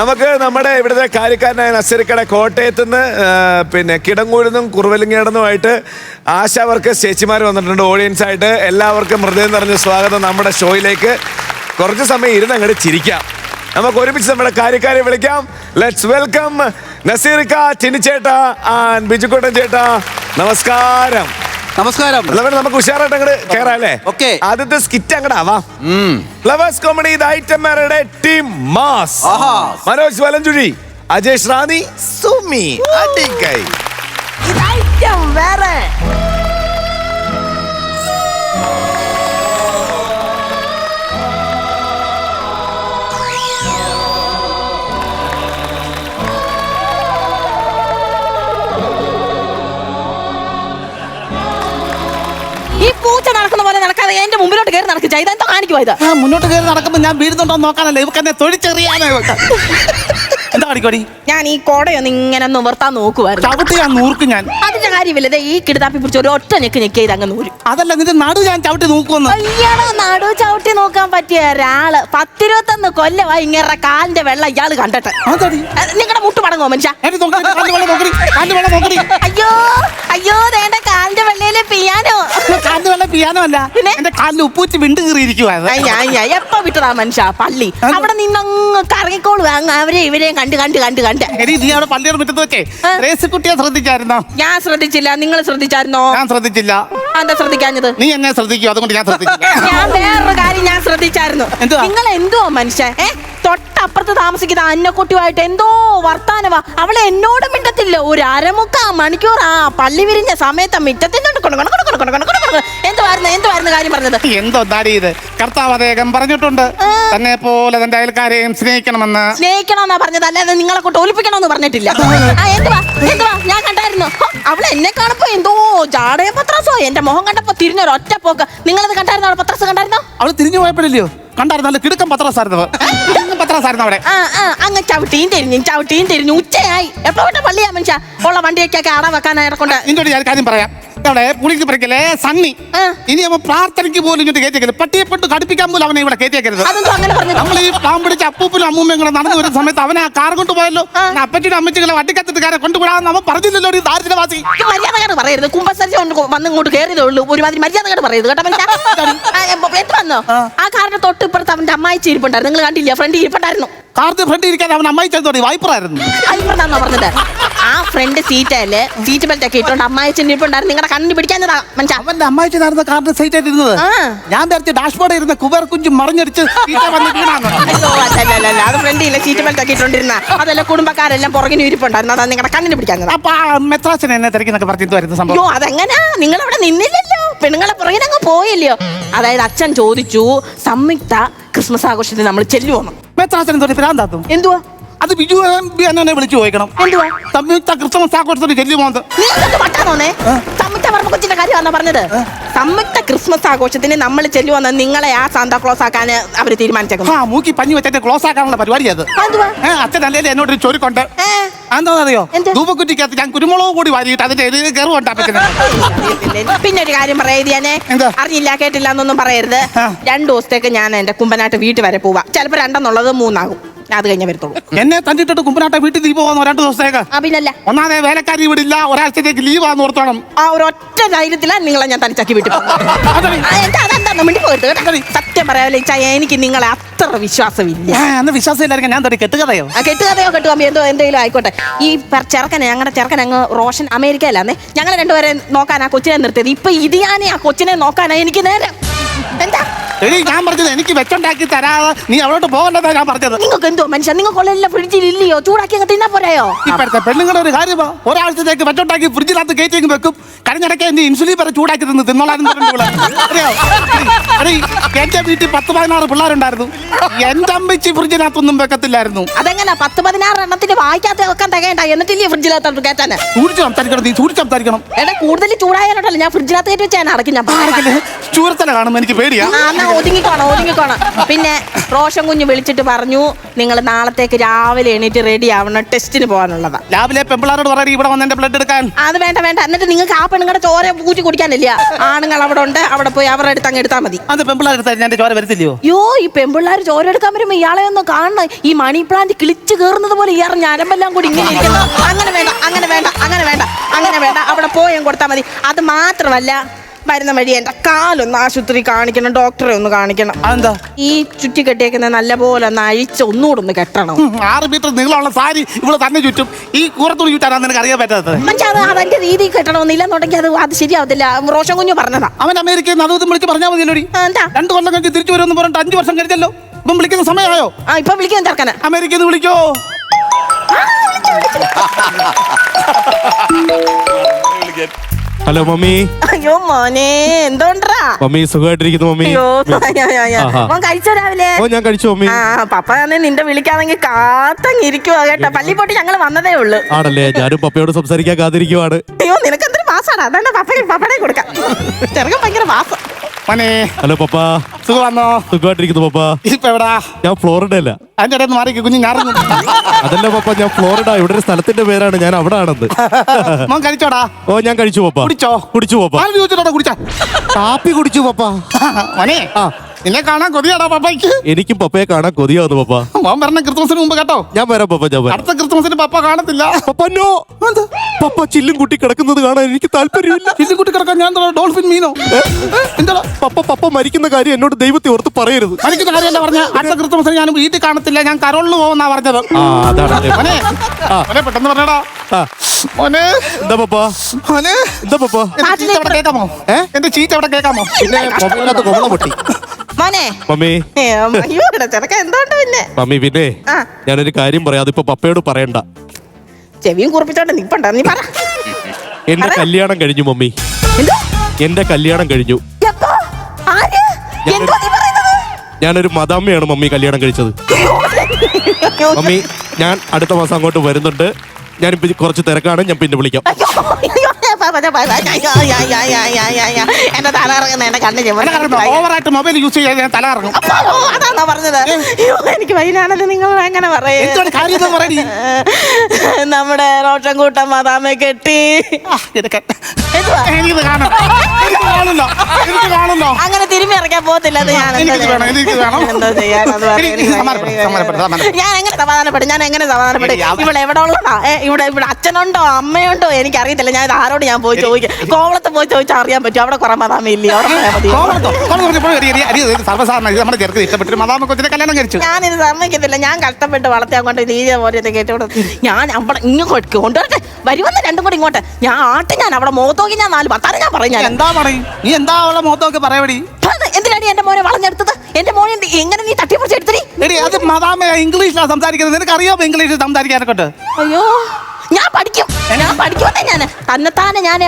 നമുക്ക് നമ്മുടെ ഇവിടുത്തെ കാര്യക്കാരനായ നസരിക്കട കോട്ടയത്ത് നിന്ന് പിന്നെ കിടങ്ങൂരിന്നും കുറുവലിങ്ങേടുന്നുമായിട്ട് ആശാ വർക്കേഴ്സ് ചേച്ചിമാർ വന്നിട്ടുണ്ട് ഓഡിയൻസ് ആയിട്ട്. എല്ലാവർക്കും ഹൃദയം നിറഞ്ഞ സ്വാഗതം നമ്മുടെ ഷോയിലേക്ക്. കുറച്ച് സമയം ഇരുന്ന് അങ്ങോട്ട് ചിരിക്കാം. നമുക്ക് ഒരുമിച്ച് നമ്മുടെ കാര്യക്കാരെ വിളിക്കാം. ലെറ്റ്സ് വെൽക്കം നസീറിക്ക ചിനിച്ചേട്ട ആൻഡ് ബിജുക്കോട്ടൻ ചേട്ടാ. നമസ്കാരം. നമസ്കാരം. ഫ്ലവേഴ്സ് നമുക്ക് ഉഷാറായിട്ട് അങ്ങോട്ട് കയറാം അല്ലേ ഓക്കെ. ആദ്യത്തെ സ്കിറ്റ് അങ്ങോട്ട് ആവാം. ഫ്ലവേഴ്സ് കോമഡി ഐറ്റംമാരുടെ ടീം മാസ് ആഹാ. മനോജ് വലഞ്ചുഴി അജേഷ് റാണി സുമി അടിക്കൈ ഐറ്റം വേറെ. എന്റെ മുമ്പിലോട്ട് കയറി നടക്കുക എന്താ കാണിക്കുവാ ഇത്? ആ മുന്നോട്ട് കയറി നടക്കുമ്പോ ഞാൻ വീഴുന്നുണ്ടോ നോക്കാനല്ലേ. ഇവക്ക് എന്നെ തൊഴിച്ചെറിയാനോ ഇവക്ക്. എന്താ കാണിക്കോടി ഞാൻ ഈ കോടയൊന്ന് ഇങ്ങനെ നിവർത്താൻ നോക്കുവായിരുന്നു. ചവിട്ടി ഞാൻ നൂർക്ക് ഞാൻ. അതിന്റെ കാര്യമില്ല ദേ ഈ കിടുതാപ്പി പിടിച്ച് ഒരു ഒറ്റ ഞെക്ക് ഞെക്ക് ചെയ്ത് അങ്ങ് നൂരും. അതല്ല നിന്റെ നടു ഞാൻ ചവിട്ടി നോക്കുമെന്ന് അയ്യാടോ നടു ചവിട്ടി നോക്കാൻ പറ്റിയ ഒരാൾ? പത്തിരുപത്തൊന്ന് കൊല്ലവാ ഇങ്ങനെ കാലിന്റെ വെള്ളം ഇയാൾ കണ്ടിട്ട്. അതെടി. നിങ്ങളുടെ മുട്ട് പടങ്ങോ മനുഷ്യ? എടി നോക്കടി, കാലിന്റെ വെള്ളം നോക്കടി, കാലിന്റെ വെള്ളം നോക്കടി. അയ്യോ അയ്യോ വേണ്ട കാലിന്റെ വെള്ളയിൽ പിയാനോ? കാലിന്റെ വെള്ളം പിയാനോ അല്ല പിന്നെ? എന്റെ കാലിൽ ഉപ്പൂച്ച് വിണ്ട് കീറിയിരിക്കുവാ എപ്പോ വിട്ടതാ മനുഷ്യ? പള്ളി. അത് അവിടെ നിന്നങ്ങ് കറങ്ങിക്കോളൂ. അങ്ങ് അവരെ ഇവരെയും കണ്ട് കണ്ട് കണ്ട് കണ്ട്. എടി നീ അവിടെ പള്ളിയുടെ മുറ്റത്ത് വെച്ചേ. ആ. കുട്ടിയെ ശ്രദ്ധിച്ചായിരുന്നോ? ഞാൻ ശ്രദ്ധിച്ചില്ല. നിങ്ങൾ ശ്രദ്ധിച്ചായിരുന്നോ? ഞാൻ ശ്രദ്ധിച്ചില്ല. എന്താ ശ്രദ്ധിക്കാഞ്ഞത്? നീ എന്നെ ശ്രദ്ധിക്കോ അതുകൊണ്ട് ഞാൻ ശ്രദ്ധിച്ചില്ല. ഞാൻ വേറൊരു കാര്യം ഞാൻ ശ്രദ്ധിച്ചായിരുന്നു. എന്തുവാ? നിങ്ങൾ എന്തോ മനുഷ്യ ഏ? തൊട്ടപ്പുറത്ത് താമസിക്കുന്ന അന്നക്കുട്ടിയുമായിട്ട് എന്തോ വർത്താനവാ. അവളെ എന്നോട് മിണ്ടത്തില്ല. ഒരു അരമുക്കാ മണിക്കൂർ ആ പള്ളി വിരിഞ്ഞ സമയത്ത് മിറ്റത്തിനോട് എന്തുവായിരുന്നു? എന്തുവായിരുന്നു കാര്യം പറഞ്ഞത്? എന്തോ ദാടി ഇത്? കർത്താവ് അദ്ദേഹം പറഞ്ഞിട്ടുണ്ട്. തന്നെ പോലെ തന്റെ അയൽക്കാരെയും സ്നേഹിക്കണമെന്ന്. സ്നേഹിക്കണമെന്നാ പറഞ്ഞത്. അല്ലാതെ നിങ്ങളെ കൊണ്ട് ഒലിപ്പിക്കണമെന്ന് പറഞ്ഞിട്ടില്ല. ആ, എന്തുവാ? എന്തുവാ? ഞാൻ കണ്ടായിരുന്നു. അവൾ എന്നെ കാണുമ്പോ എന്തോ ജാടയ പത്രാസോ? എന്റെ മുഖം കണ്ടപ്പോ തിരിഞ്ഞൊരു ഒറ്റ പോക്ക്. നിങ്ങളത് കണ്ടായിരുന്നോ? പത്രാസ് കണ്ടായിരുന്നോ? അവൾ തിരിഞ്ഞു പോയപ്പോഴില്ലയോ? കണ്ടായിരുന്നു. നല്ല കിടുക്കം പത്രാസായിരുന്നു പത്രാസായിരുന്നു അവിടെ. അങ്ങ് ചവിട്ടിയും തിരിഞ്ഞു ചവിട്ടിയും തിരിഞ്ഞു. ഉച്ചയായി. എപ്പോ വിട്ട പള്ളിയാ മനുഷ്യ? ഉള്ള വണ്ടിയൊക്കെ അട വെക്കാനായി കൊണ്ട് നിന്നോട് ഞാൻ കാര്യം പറയാം. അവിടെ പുളിക്ക് പറിക്കലേ സണ്ണി. ഇനി അവൻ പ്രാർത്ഥനയ്ക്ക് പോലും ഇങ്ങോട്ട് കയറ്റിയേക്കരുത്. പട്ടിയെപ്പെട്ട് കടുപ്പിക്കാൻ പോലും അവനെ ഇവിടെ കയറ്റിയേക്കരുത്. നമ്മൾ ഈ പാമ്പ് പിടിച്ച അപ്പൂപ്പനും അമ്മൂമ്മയും കൂടെ നടന്നു വരുന്ന സമയത്ത് അവനെ ആ കാർ കൊണ്ട് പോയല്ലോ. അപ്പച്ചിയുടെ അമ്മച്ചികളെ വട്ടിക്കത്തിട്ടുകാരെ കൊണ്ടുപോകാൻ അവൻ പറഞ്ഞില്ലല്ലോ ഒരു ദാരിദ്ര്യവാസി. മര്യാദകേട് പറയരുത്. കുമ്പസരിച്ച് വന്ന് ഇങ്ങോട്ട് കയറിയതേ ഉള്ളൂ ഒരുമാതിരി മര്യാദകേട് പറയരുത് കേട്ടോ എന്ത് വന്നോ? ആ. കാറിന്റെ തൊട്ട് ഇപ്പുറത്ത് അവന്റെ അമ്മായി ഇരിപ്പുണ്ടായിരുന്നു. നിങ്ങൾ കണ്ടില്ല? ഫ്രണ്ട് ഇരിപ്പുണ്ടായിരുന്നു. കാറിന്റെ ഫ്രണ്ട് ഇരിക്കാൻ അവൻ അമ്മായി ചെന്നോടി വൈപ്പറായിരുന്നു. ഇപ്പുറത്താന്നോ പറഞ്ഞത്. ആ ഫ്രണ്ട് സീറ്റല്ലേ സീറ്റ് ബെൽറ്റ് ഒക്കെ ഇട്ടോണ്ട് അമ്മായി ചെന്നിപ്പുണ്ടായിരുന്നു നിങ്ങളുടെ കണ്ണിന് പിടിക്കാഞ്ഞതാ മനുഷ്യ. അവന്റെ അമ്മായി നടന്ന കാറിന്റെ സൈറ്റ് ഇരുന്നത്. ആ. ഞാൻ വിചാരിച്ച ഡാഷ്ബോർഡ് ഇരുന്ന കുബേർ കുഞ്ചു മറിഞ്ഞടിച്ച് സീറ്റേ വന്ന് വീണാന്ന്. അയ്യോ അല്ല അല്ല അല്ല അത് ഫ്രണ്ടില്ല സീറ്റ് ബെൽറ്റ് ഒക്കെ ഇട്ടോണ്ടിരുന്ന അതല്ല കുടുംബക്കാരെല്ലാം പുറകിന് ഇരിപ്പുണ്ടായിരുന്നു. അതാ നിങ്ങളുടെ കണ്ണിന് പിടിക്കാഞ്ഞതാ. അപ്പൊ ആ മെത്രാച്ചൻ എന്നെ തിരക്കിന്നൊക്കെ പറഞ്ഞിട്ട് വരുന്ന സംഭവം? അയ്യോ അതെങ്ങനാ? നിങ്ങൾ അവിടെ നിന്നില്ലല്ലോ. പെണ്ണുങ്ങളെ പുറകിന് അങ്ങ് പോയില്ലയോ? അതായത് അച്ഛൻ ചോദിച്ചു സംയുക്ത ക്രിസ്മസ് ആഘോഷത്തിന് നമ്മൾ ചെല്ലുവോന്ന് മെത്രാച്ചൻ എന്തോ ഭ്രാന്താത്തും എന്തുവാ? അത് ബിജു എന്നെ വിളിച്ചു ചോദിക്കണം. എന്തുവാ? സംയുക്ത ക്രിസ്മസ് ആഘോഷത്തിന് ചെല്ലുമോന്ന് നീ എന്തൊക്കെ പട്ടാന്നോന്നേ സംയുക്ത വർമ്മ കൊച്ചിന്റെ കാര്യമാണെന്ന് പറഞ്ഞത്? സംയുക്ത ക്രിസ്മസ് ആഘോഷത്തിന് നമ്മൾ ചെല്ലുവന്ന് നിങ്ങളെ ആ സാന്താക്ലോസ് ആക്കാൻ അവർ തീരുമാനിച്ചേക്കുന്നു. ആ മൂക്കി പഞ്ഞി വെച്ചിട്ട് ക്ലോസ് ആക്കാനുള്ള പരിപാടി അത് അച്ഛൻ അല്ലേ എന്നോട് ഒരു ചോരുക്കൊണ്ട്. എന്താണെന്നറിയോ എന്ത്? ധൂപക്കുറ്റിക്കകത്ത് ഞാൻ കുരുമുളക് കൂടി വാരിയിട്ട് അതിന്റെ കയറുകൊണ്ടാ പിന്നെ ഒരു കാര്യം പറയാതിയാനെ എന്താ? അറിഞ്ഞില്ല കേട്ടില്ല എന്നൊന്നും പറയരുത്. രണ്ടു ദിവസത്തേക്ക് ഞാൻ എന്റെ കുമ്പനാട്ട് വീട്ടിൽ വരെ പോവാ. ചിലപ്പോ രണ്ടെന്നുള്ളത് മൂന്നാകും. അത് കഴിഞ്ഞ വരത്തുള്ളൂ. എന്നെ തന്നിട്ടിട്ട് കുമ്പനാട്ടെ വീട്ടിൽ നീ പോകുന്നു രണ്ടു ദിവസത്തേക്ക്? ആ പിന്നല്ല. ഒന്നാമതെ വേലക്കാരി വിടില്ല ഒരാഴ്ചത്തേക്ക് ലീവ് ആണെന്ന് ഓർത്തോണം. ആ ഒരു ഒറ്റ ധൈര്യത്തിലാണ് നിങ്ങളെ ഞാൻ തനിച്ചാക്കി വിട്ടു അതെ. എന്താ അതെന്താ മിണ്ടി പോയിട്ട് കേട്ടോ. സത്യം പറയാമല്ലോ ഇച്ചാ എനിക്ക് നിങ്ങളെ അത്ര വിശ്വാസമില്ല. ആ, അന്ന് വിശ്വാസം ഇല്ലായിരിക്കും ഞാൻ കെട്ടുകഥയോ കെട്ടുകഥയോ? ആ കെട്ടുകഥയോ കെട്ടുകമ്പോ എന്തോ എന്തെങ്കിലും ആയിക്കോട്ടെ. ഈ പെ- ചെറുക്കനെ ഞങ്ങളുടെ ചെറുക്കൻ അങ്ങ് റോഷൻ അമേരിക്കയിലാന്നേ. ഞങ്ങൾ രണ്ടുപേരെ നോക്കാൻ ആ കൊച്ചിനെ നിർത്തിയത്. ഇപ്പൊ ഇത് ഞാൻ ആ കൊച്ചിനെ നോക്കാനാ എനിക്ക് നേരം. എന്താ? എടി ഞാൻ പറഞ്ഞത് എനിക്ക് വെച്ചുണ്ടാക്കി തരാതെ നീ അവിടോട്ട് പോകണ്ടതാ ഞാൻ പറഞ്ഞത്. നിങ്ങൾക്ക് എന്തോ മനുഷ്യൻ നിങ്ങൾക്കുള്ള ഫ്രിഡ്ജിൽ ഇല്ലയോ? ചൂടാക്കി അങ്ങ് തിന്നാ പോരായോ? ഇപ്പോഴത്തെ പെണ്ണുങ്ങളുടെ ഒരു കാര്യമാ ഒരാഴ്ചത്തേക്ക് വെച്ചുണ്ടാക്കി ഫ്രിഡ്ജിനകത്ത് കയറ്റി വെക്കും. കഴിഞ്ഞിടയ്ക്ക് എന്റെ ഇൻസുലിൻ വരെ ചൂടാക്കി തന്നു തിന്നോളാനും അറിയോ? എടി, എന്റെ വീട്ടിൽ പത്ത് പതിനാറ് പിള്ളേരുണ്ടായിരുന്നു. എന്റെ അമ്മച്ചി ഫ്രിഡ്ജിനകത്തൊന്നും വെക്കത്തില്ലായിരുന്നു. അതെങ്ങനെ? പത്ത് പതിനാറ് എണ്ണത്തിന് വായിക്കാത്ത വെക്കാൻ തികയണ്ട. എന്നിട്ടില്ലേ ഫ്രിഡ്ജിനകത്തോട്ട് കയറ്റാൻ? സൂക്ഷിച്ച് സംസാരിക്കണം നീ സൂക്ഷിച്ച് സംസാരിക്കണം. എടാ കൂടുതൽ ചൂടായാലോട്ടല്ല ഞാൻ ഫ്രിഡ്ജിനകത്ത് കയറ്റി വെച്ചാൽ അടക്കി ഞാൻ ചൂരത്തല കാണുമ്പോ എനിക്ക് പേടിയാ. എന്നാ ഒതുങ്ങിക്കോണം ഒതുങ്ങിക്കോണം. പിന്നെ റോഷൻ കുഞ്ഞ് വിളിച്ചിട്ട് പറഞ്ഞു നിങ്ങൾ നാളത്തേക്ക് രാവിലെ എണീറ്റ് റെഡി ആവണം ടെസ്റ്റിന് പോകാനുള്ളതാ. രാവിലെ പെമ്പിളാരോട് പറയടി ഇവിടെ വന്ന് ബ്ലഡ് എടുക്കാൻ. അത് വേണ്ട വേണ്ട. എന്നിട്ട് നിങ്ങൾക്ക് ആ പെണ്ണുങ്ങളുടെ ചോര കൂറ്റി കുടിക്കാനില്ല. ആണുങ്ങൾ അവിടെ ഉണ്ട് അവിടെ പോയി അവരുടെ അടുത്ത് അങ്ങ് എടുത്താൽ മതി. അത് പെമ്പിളാർ എടുത്താൽ ചോര വരത്തില്ലയോ? യോ ഈ പെമ്പിള്ളാർ ചോര എടുക്കാൻ വരുമ്പോ ഇയാളെ ഒന്ന് കാണണം. ഈ മണി പ്ലാന്റ് കിളിച്ച് കയറുന്നത് പോലെ ഇയാൾ ഞരമ്പെല്ലാം കൂടി ഇങ്ങനെ ഇരിക്കുന്നു. അങ്ങനെ വേണ്ട അങ്ങനെ വേണ്ട അങ്ങനെ വേണ്ട അങ്ങനെ വേണ്ട. അവിടെ പോയും കൊടുത്താൽ മതി. അത് മാത്രമല്ല വരുന്ന വഴി എന്റെ കാലൊന്ന് ആശുപത്രി കാണിക്കണം ഡോക്ടറെ ഒന്ന് കാണിക്കണം. അതെന്താ? ഈ ചുറ്റി കെട്ടിയേക്കുന്ന നല്ല പോലെ ഒന്ന് അഴിച്ച് ഒന്നുകൂടെ ഒന്ന് കെട്ടണം. ഉം, ആറ് മീറ്റർ നീളമുള്ള സാരി ഇവിടെ തന്നെ ചുറ്റും. ഈ കൂറത്തുണി ചുറ്റാനാണ് നിനക്ക് അറിയാൻ പറ്റാത്തത്? മനുഷ്യ അത് അതിന്റെ രീതി കെട്ടണമെന്നില്ല എന്നുണ്ടെങ്കിൽ അത് അത് ശരിയാവത്തില്ല. റോഷൻ കുഞ്ഞു പറഞ്ഞതാ. അവൻ അമേരിക്കയിൽ നിന്ന് അതും വിളിച്ച് പറഞ്ഞാൽ മതിയല്ലോടി? ആ, എന്താ? രണ്ടു കൊല്ലം കഴിഞ്ഞ് തിരിച്ചു വരുമെന്ന് പറഞ്ഞിട്ട് അഞ്ചു വർഷം കഴിഞ്ഞല്ലോ? ഇപ്പം വിളിക്കുന്ന സമയമായോ? ആ ഇപ്പൊ വിളിക്കാൻ ചേർക്കന അമേരിക്കയിൽ നിന്ന് വിളിക്കോ? Hello mummy. അയ്യോ മോനെ എന്തോണ്ടാ? മമ്മി സുഖമായിട്ടിരിക്കുന്നു മമ്മി. അയ്യോ. മോൻ കഴിച്ചോ രാവിലെ? ഓ ഞാൻ കഴിച്ചു മമ്മി. ആ പപ്പ തന്നെ നിന്റെ വിളിക്കാണെങ്കിൽ കാത്തങ്ങിരിക്കുക കേട്ടോ. പള്ളി പോട്ട് ഞങ്ങൾ വന്നതേ ഉള്ളു. ആണല്ലേ? ഞാനും പപ്പയോട് സംസാരിക്കാൻ കാത്തിരിക്കുവാണ്. അയ്യോ നിനക്ക് എന്തൊരു മാസാണ് അതാണ് പപ്പ പപ്പടെ കൊടുക്കാം. ചെറുക്കൻ ഭയങ്കര മാസം. മനെ ഹലോ പപ്പ. സുഖമാണോ? സുഖമായിട്ടിരിക്കുന്നു പപ്പ. ഇപ്പൊ എവിടാ? ഞാൻ ഫ്ലോറിഡ അല്ല. അതിന്റെ ഇടയിൽ മാറി കുഞ്ഞു ഞാൻ അതല്ല പപ്പ ഞാൻ ഫ്ലോറിഡ. ഇവിടെ ഒരു സ്ഥലത്തിന്റെ പേരാണ്. ഞാൻ അവിടെ ആണെന്ന്. മോൻ കഴിച്ചോടാ? ഓ ഞാൻ കഴിച്ചു പപ്പ. കുടിച്ചോ? കുടിച്ചു പപ്പ. ചോദിച്ചോടാ കുടിച്ചാ. കാപ്പി കുടിച്ചു പപ്പ. മോനെ എന്നെ നിന്നെ കാണാൻ കൊതിയാടാ പപ്പയ്ക്ക്. എനിക്കും പപ്പയെ കാണാൻ കൊതിയാവുന്നു പപ്പ. മോൻ പറഞ്ഞ ക്രിസ്മസിന് മുമ്പ് കേട്ടോ. ഞാൻ വരാം പപ്പ ഞാൻ അടുത്ത ക്രിസ്മസിന് പപ്പ കാണത്തില്ല. പപ്പന്നോ പപ്പ ചില്ലും കുട്ടി കിടക്കുന്നത് കാണാൻ എനിക്ക് താല്പര്യമില്ല. ചില്ലും കുട്ടി കിടക്കാൻ ഞാൻ ഡോൾഫിൻ മീനോ? എന്താ പപ്പ പപ്പ മരിക്കുന്ന കാര്യം എന്നോട് ദൈവത്തെ ഓർത്ത് പറയരുത്. മരിക്കുന്ന കാര്യമല്ല പറഞ്ഞ. അടുത്ത ക്രിസ്മസിന് ഞാൻ വീട്ടിൽ കാണത്തില്ല ഞാൻ കരോളിൽ പോകുന്നാ പറഞ്ഞത്. പെട്ടെന്ന് പറഞ്ഞടാ. മോനെ. എന്താ പപ്പ? മോനെ. എന്താ പപ്പ? എന്റെ ചീത്ത അവിടെ കേൾക്കാമോ? ഏ? എന്റെ ചീത്ത അവിടെ പിന്നെ പൊട്ടി. മോനെ. മമ്മി. അയ്യോ എന്തോണ്ട് പിന്നെ? മമ്മി പിന്നെ. ഞാനൊരു കാര്യം പറയാം. അതിപ്പോ പപ്പയോട് പറയണ്ട. ചെവിയും കുറിപ്പിച്ചോണ്ട് നിപ്പണ്ട നീ പറ. എന്റെ കല്യാണം കഴിഞ്ഞു മമ്മി. എന്തോ? എന്റെ കല്യാണം കഴിഞ്ഞു. എപ്പോ? ആര്? എന്തോ നീ പറയുന്നത്? ഞാനൊരു മദാമ്മയാണ് മമ്മി കല്യാണം കഴിച്ചത്. അയ്യോ, മമ്മി ഞാൻ അടുത്ത മാസം അങ്ങോട്ട് വരുന്നുണ്ട്. ഞാനിപ്പോ കുറച്ച് തിരക്കാണ് ഞാൻ പിന്നെ വിളിക്കാം. അയ്യോ, അയ്യോ, എന്റെ തല ഇറങ്ങുന്ന എന്റെ കണ്ണ് ഓവറായിട്ട് മൊബൈൽ യൂസ് ചെയ്യാൻ ഞാൻ തല ഇറങ്ങും അതാണോ പറഞ്ഞത്? എനിക്ക് വൈകുന്നേരത്തിൽ നിങ്ങൾ എങ്ങനെ പറയേ നമ്മുടെ റോഷൻ കൂട്ടം മതാമെ കെട്ടി. അങ്ങനെ തിരുമ്പി ഇറക്കാൻ പോകത്തില്ല ഞാൻ എങ്ങനെ സമാധാനപ്പെടും? ഞാൻ എങ്ങനെ സമാധാനപ്പെടും? ഇവിടെ എവിടെ ഉള്ളതാ? ഇവിടെ ഇവിടെ അച്ഛനുണ്ടോ? അമ്മയുണ്ടോ? എനിക്ക് അറിയത്തില്ല ഞാൻ ഇത് ആരോട് ഞാൻ പോയി ചോദിക്കാം. കോവളത്ത് പോയി ചോദിച്ചാൽ അറിയാൻ പറ്റും അവിടെ കുറെ മതാമ ഇല്ലേ അവിടെ പോയാൽ മതി ഇത് സർവസാധാരണ ഇത് നമ്മുടെ ചെറുക്ക് ഇഷ്ടപ്പെട്ടു മതാമ കൊച്ചിനെ കല്യാണം കഴിച്ചു. ഞാനിത് സമ്മതിക്കത്തില്ല. ഞാൻ കഷ്ടപ്പെട്ട് വളർത്തിയാൽ കൊണ്ട് രീതി പോലെ കേട്ടോട് ഞാൻ അവിടെ ഇങ്ങോട്ട് കൊണ്ടുവരട്ടെ. വരുമെന്ന് രണ്ടും കൂടി ഇങ്ങോട്ട്. ഞാൻ ആട്ടി ഞാൻ അവിടെ മുഖത്തോക്കി ഞാൻ നാല് പത്താറ് ഞാൻ പറയും ഞാൻ. എന്താ പറയും? നീ എന്താ അവളെ മുഖത്തൊക്കെ പറയടി എന്തിനാണ് എന്റെ മോനെ വളഞ്ഞെടുത്തത്? എന്റെ മോനെ എങ്ങനെ നീ തട്ടിപ്പൊടിച്ചെടുത്തി അത് മതാമ ഇംഗ്ലീഷിലാണ് സംസാരിക്കുന്നത്. നിനക്ക് അറിയാമോ ഇംഗ്ലീഷിൽ സംസാരിക്കാനൊക്കെ അയ്യോ. ഞാൻ പഠിക്കും. ഞാൻ പഠിക്കുമെന്നേ ഞാൻ തന്നെത്താനെ ഞാൻ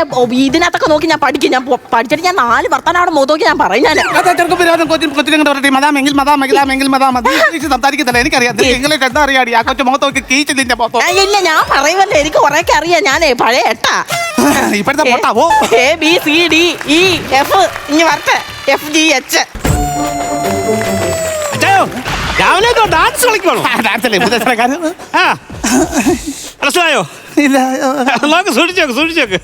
ഇതിനകത്തൊക്കെ നോക്കി ഞാൻ പഠിക്കും. ഞാൻ പഠിച്ചിട്ട് ഞാൻ നാല് വർത്താനം അവിടെ നോക്കി ഞാൻ പറയും ഞാൻ എനിക്കറിയാം. ഇംഗ്ലീഷ് എന്താ അറിയാടി. ആ കൊച്ചു മുഖത്തൊക്കെ കീച്ച് നിന്റെ മുഖത്തോ ഇല്ല ഞാൻ പറയുമല്ലോ. എനിക്ക് കുറെയൊക്കെ അറിയാം. ഞാനേ പഴയ എട്ടാ. ഇപ്പോഴത്തെ പൊട്ടാവോ A B C D E F ഇനി വരട്ടെ. F G H. രാവിലെ ഡാൻസ് കളിക്കണോ ഡാൻസ് അല്ലേ ആ. മനസ്സിലായോ? ഇല്ല നോക്ക് സൂക്ഷിച്ചോക്ക് സൂക്ഷിച്ചോക്ക്.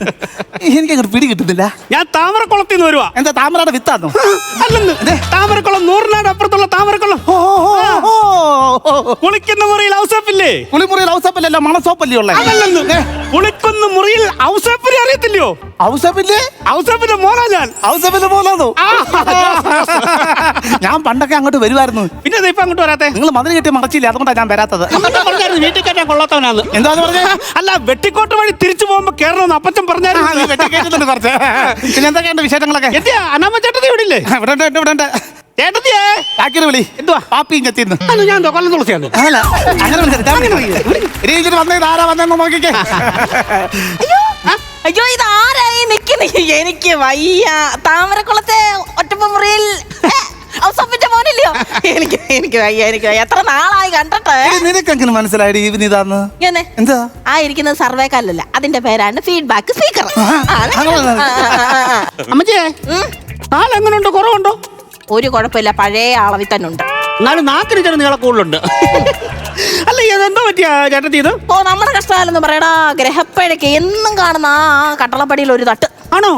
എനിക്ക് അങ്ങോട്ട് പിടി കിട്ടുന്നില്ല. ഞാൻ താമരക്കുളത്തിൽ നിന്ന് വരുവാ. എന്താ താമരയുടെ വിത്താന്നോ? അല്ലെന്ന് താമരക്കുളം നൂറിനാട് അപ്പുറത്തുള്ള താമരക്കുളം. കുളിക്കുന്ന മുറിയിൽ ഔസപ്പില്ലേ? കുളിമുറിയിൽ ഔസപ്പല്ലല്ലോ മണസോപ്പല്ലേ ഉള്ളേ അതല്ലെന്ന് കുളിക്കുന്ന മുറിയിൽ ഔസപ്പിനെ അറിയത്തില്ലയോ? ഔസപ്പില്ലേ? ഔസപ്പിന്റെ മോനാ ഞാൻ. ഔസപ്പിന്റെ ആ. ഞാൻ പണ്ടൊക്കെ അങ്ങോട്ട് വരുവായിരുന്നു. പിന്നെ ഇപ്പൊ അങ്ങോട്ട് വരാത്തെ. നിങ്ങൾ മതിൽ കെട്ടി മറച്ചില്ല അതുകൊണ്ടാണ് ഞാൻ വരാത്തത്. വീട്ടിൽ കയറ്റാൻ കൊള്ളാത്തവനാന്ന്. എന്താ പറഞ്ഞത് അല്ല വെട്ടിക്കോട്ട് വഴി തിരിച്ചു പോകുമ്പോ കേറണമെന്ന് അപ്പച്ചൻ പറഞ്ഞായിരുന്നു. വെട്ടി കേട്ടിട്ടുണ്ട് കുറച്ച്. പിന്നെ എന്തൊക്കെയുണ്ട് വിശേഷങ്ങളൊക്കെ? അനാമ ചേട്ടത്തി ഇവിടെ ഇല്ലേ? ഇവിടെ ഉണ്ട്, ഇവിടെ ഉണ്ട് ചേട്ടത്തിയേ? കാക്കിന് വിളി. എന്തുവാ? പാപ്പിയും ചെത്തിന്ന് അത് ഞാൻ എന്തോ കൊല്ലം തുളസിയാണ് അല്ല അങ്ങനെ. ഞാൻ വിളിക്കരുത്. ഇനി ഇതിന് വന്നത് ആരാ വന്നെന്ന് നോക്കിക്കേ. അയ്യോ അയ്യോ ഇത് ആരായി? നിക്കുന്ന എനിക്ക് വയ്യ. താമരക്കുളത്തെ ഒറ്റപ്പ മുറിയിൽ ഔസപ്പിന്റെ മോനില്ലയോ എനിക്ക് എനിക്ക് വയ്യ എനിക്ക് വയ്യ എത്ര നാളായി കണ്ടിട്ട് എടി, നിനക്കെങ്ങനെ മനസ്സിലായി ഇതാന്ന് എന്നെ എന്താ ആ ഇരിക്കുന്നത് സർവേക്കാരല്ല അതിന്റെ പേരാണ് ഫീഡ്ബാക്ക് സ്പീക്കർ. അമ്മച്ചേ കാലെങ്ങനുണ്ട് കുറവുണ്ടോ ഒരു കുഴപ്പമില്ല പഴയ അളവിൽ തന്നെ ഉണ്ട് എന്നാലും നാക്കിന് ചെറിയ നീള കൂടുതലുണ്ട് പറ്റിയാ ചേട്ടത്തി ഇത് ഓ നമ്മുടെ കഷ്ടകാലം എന്ന് പറയടാ ഗ്രഹപ്പഴക്ക് എന്നും കാണുന്ന ആ കട്ടളപ്പടിയിൽ ഒരു തട്ട്. ആണോ?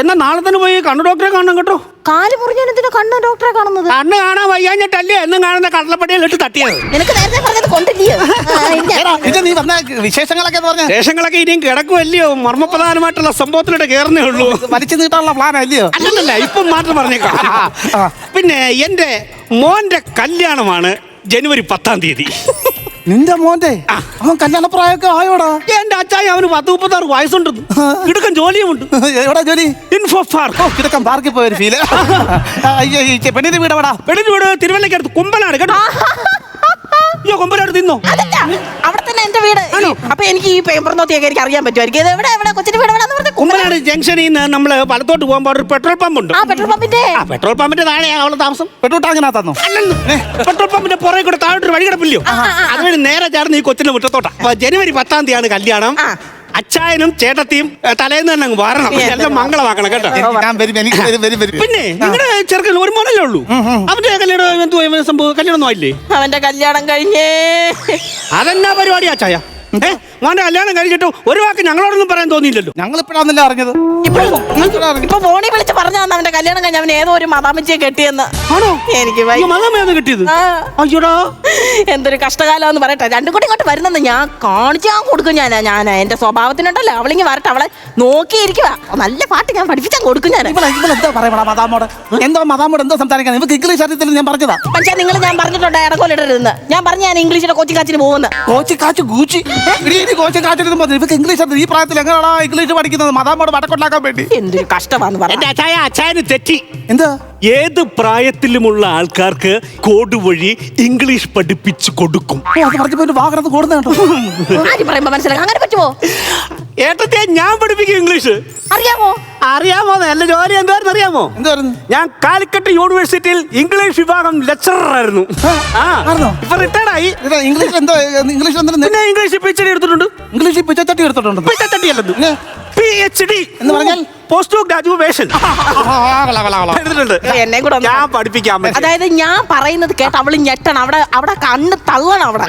എന്നാ നാളെ തന്നെ പോയി കണ്ണു ഡോക്ടറെ കാണണം കേട്ടോ. കാൽ മുറിഞ്ഞാൽ എന്തിനാ കണ്ണ് ഡോക്ടറെ കാണുന്നത്? കണ്ണ് കാണാൻ വയ്യാഞ്ഞിട്ടല്ലേ എന്നും കാണുന്ന കടലപ്പടിയിൽ ഇട്ട് തട്ടിയത് നിനക്ക് നേരത്തെ പറഞ്ഞത് കൊണ്ടില്ലയോ ആ. എടാ, ഇത് നീ വന്ന വിശേഷങ്ങളൊക്കെ എന്ന് പറഞ്ഞ? വിശേഷങ്ങളൊക്കെ ഇനിയും കിടക്കുമല്ലയോ? മർമ്മപ്രധാനമായിട്ടുള്ള സംഭവത്തിലൂടെ കയറുന്നേ ഉള്ളൂ. വലിച്ചു നീട്ടാനുള്ള പ്ലാൻ അല്ലയോ? അല്ലല്ല ഇപ്പം മാത്രം പറഞ്ഞേക്കാം. ആ. പിന്നെ എന്റെ മോന്റെ കല്യാണമാണ് ജനുവരി പത്താം തീയതി. നിന്റെ മോന്റെ? അവൻ കല്യാണപ്രായമൊക്കെ ആയോടാ. എന്റെ അച്ചായി അവന് പത്ത് മുപ്പത്താറ് വയസ്സുണ്ട് ഇടുക്കൻ ജോലിയുമുണ്ട്. എവിടാ ജോലി? ഇൻഫോ പാർക്ക് ഓ കിടക്കൻ പാർക്കിൽ പോയൊരു ഫീൽ പെണ്ണിന്റെ വീട് എവിടാ? പെണ്ണിന്റെ വീട് തിരുവല്ലയ്ക്കടുത്ത് കുമ്പനാട് കേട്ടോ. അയ്യോ കുമ്പനാട് തിന്നോ. അതല്ല അവിടെ തന്നെ എന്റെ വീട്. അപ്പൊ എനിക്ക് ഈ പേമ്പർന്നോത്തിയൊക്കെ എനിക്ക് അറിയാൻ പറ്റുമായിരിക്കും. ഇത് എവിടെ എവിടെ കൊച്ചിന്റെ വീട് എവിടെയാന്ന് പറഞ്ഞ കുമ്പനാട് ജംഗ്ഷനിൽ നിന്ന് നമ്മൾ വലത്തോട്ട് പോകുമ്പോൾ ഒരു പെട്രോൾ പമ്പ് ഉണ്ട്. ആ പെട്രോൾ പമ്പിന്റെ ആ പെട്രോൾ പമ്പിന്റെ താഴെയാണ് അവളെ താമസം? പെട്ടൂട്ടാങ്ങിനകത്തന്നു അല്ലെന്ന് പെട്രോൾ പമ്പിന്റെ പുറകെ കൂടെ താഴോട്ട് ഒരു വഴി കിടപ്പില്ലയോ? അതുവഴി നേരെ ചേർന്ന് ഈ കൊച്ചിന്റെ മുറ്റത്തോട്ടാ. ജനുവരി പത്താം തീയതിയാണ് കല്യാണം. അച്ചായനും ചേട്ടത്തിയും തലേന്ന് തന്നെ അങ്ങ് വരണം. എല്ലാം മംഗളമാക്കണം കേട്ടോ. ഞാൻ വരും എനിക്ക് വരും വരും വരും. പിന്നെ നിങ്ങളുടെ ചെറുക്കൻ ഒരു മോനല്ലേ ഉള്ളൂ? അവന്റെ കല്യാണം എന്തുവാ? സംഭവം കല്യാണം ഒന്നും ആയില്ലേ? അവന്റെ കല്യാണം കഴിഞ്ഞേ. അതെന്നാ പരിപാടി അച്ചായ? ഏ മോന്റെ കല്യാണം കഴിഞ്ഞിട്ട് ഒരു വാക്ക് ഞങ്ങളോടൊന്നും പറയാൻ തോന്നിയില്ലല്ലോ. ഞങ്ങൾ ഇപ്പോഴാന്നല്ല അറിഞ്ഞത്? ഇപ്പൊ ഇപ്പൊ ഫോണിൽ വിളിച്ച് പറഞ്ഞു തന്നെ അവന്റെ കല്യാണം കഴിഞ്ഞ അവൻ ഏതോ ഒരു മതാമച്ചിയെ കെട്ടിയെന്ന്. ആണോ? എനിക്ക് വയ്യ. അയ്യോ, മതമേന്ന് കിട്ടിയത്? ആ. അയ്യോടാ. എന്തൊരു കഷ്ടകാലം എന്ന് പറയട്ടെ. രണ്ടും കൂടി ഇങ്ങോട്ട് വരുന്നെന്ന് ഞാൻ കാണിച്ചു ഞാൻ കൊടുക്കും ഞാൻ. ഞാൻ എന്റെ സ്വഭാവത്തിനുണ്ടല്ലോ. അവളിങ്ങി വരട്ടെ. അവളെ നോക്കിയിരിക്കുക നല്ല പാട്ട് ഞാൻ പഠിപ്പിച്ചാൽ കൊടുക്കും ഞാൻ. എന്താ പറയണ മതാമോട്? എന്തോ മതാമോട് എന്തോ സംസാരിക്കാൻ? ഇവക്ക് ഇംഗ്ലീഷ് അറിയത്തില്ല ഞാൻ പറഞ്ഞതാ. പക്ഷേ നിങ്ങൾ ഞാൻ പറഞ്ഞിട്ടുണ്ട് ഇടക്കൊല്ലിടരുതെന്ന് ഞാൻ പറഞ്ഞു ഞാൻ ഇംഗ്ലീഷിലെ കോച്ചിങ് കാച്ചിന് പോകുന്നത് കോച്ചി കാച്ച് ഗൂച്ചി. ഇടി ഇടി മതി പറഞ്ഞു ഇംഗ്ലീഷ് അറിയില്ല ഈ പ്രായത്തിൽ എങ്ങനെയാണോ ഇംഗ്ലീഷ് പഠിക്കുന്നത്? മതാമോട് വടക്കുണ്ടാക്കാൻ വേണ്ടി. എന്തൊരു കഷ്ടമാന്ന് പറഞ്ഞു എന്റെ അച്ചായ അച്ചായന് തെറ്റി. എന്താ? ഏത് പ്രായത്തിലുമുള്ള ആൾക്കാർക്ക് കോഡ് വഴി ഇംഗ്ലീഷ് പഠിപ്പിച്ചു കൊടുക്കും? ഓ അത് പറഞ്ഞപ്പോ എന്റെ വാഹനത്ത് കൂടുന്ന കേട്ടോ ആര് പറയുമ്പോ മനസ്സിലാക്കാം അങ്ങനെ പറ്റുമോ ഏട്ടത്തെ ഞാൻ പഠിപ്പിക്കും ഇംഗ്ലീഷ്. അറിയാമോ? അറിയാമോ? എന്റെ ജോലി എന്തായിരുന്നു അറിയാമോ? എന്തായിരുന്നു? ഞാൻ കാലിക്കട്ട് യൂണിവേഴ്സിറ്റിയിൽ ഇംഗ്ലീഷ് വിഭാഗം ലെക്ചറർ ആയിരുന്നു. ആ ആയിരുന്നോ? ഇപ്പൊ റിട്ടയർഡ് ആയി. ഇത് ഇംഗ്ലീഷ് എന്തോ ഇംഗ്ലീഷ് പിന്നെ ഇംഗ്ലീഷ് പി എച്ച് എടുത്തിട്ടുണ്ട്. ഇംഗ്ലീഷിൽ പിച്ചച്ചട്ടി എടുത്തിട്ടുണ്ട്. പിച്ചച്ചട്ടിയല്ലെന്ന് പി എച്ച് ഡി എന്ന് പറഞ്ഞാൽ? പോസ്റ്റ് ഗ്രാജുവേഷൻ എടുത്തിട്ടുണ്ട്. എന്നെ കൂടെ ഒന്ന് ഞാൻ പഠിപ്പിക്കാൻ പറ്റും. അതായത് ഞാൻ പറയുന്നത് കേട്ട് അവൾ ഞെട്ടണം. അവിടെ അവിടെ കണ്ണ് തള്ളണം അവിടെ.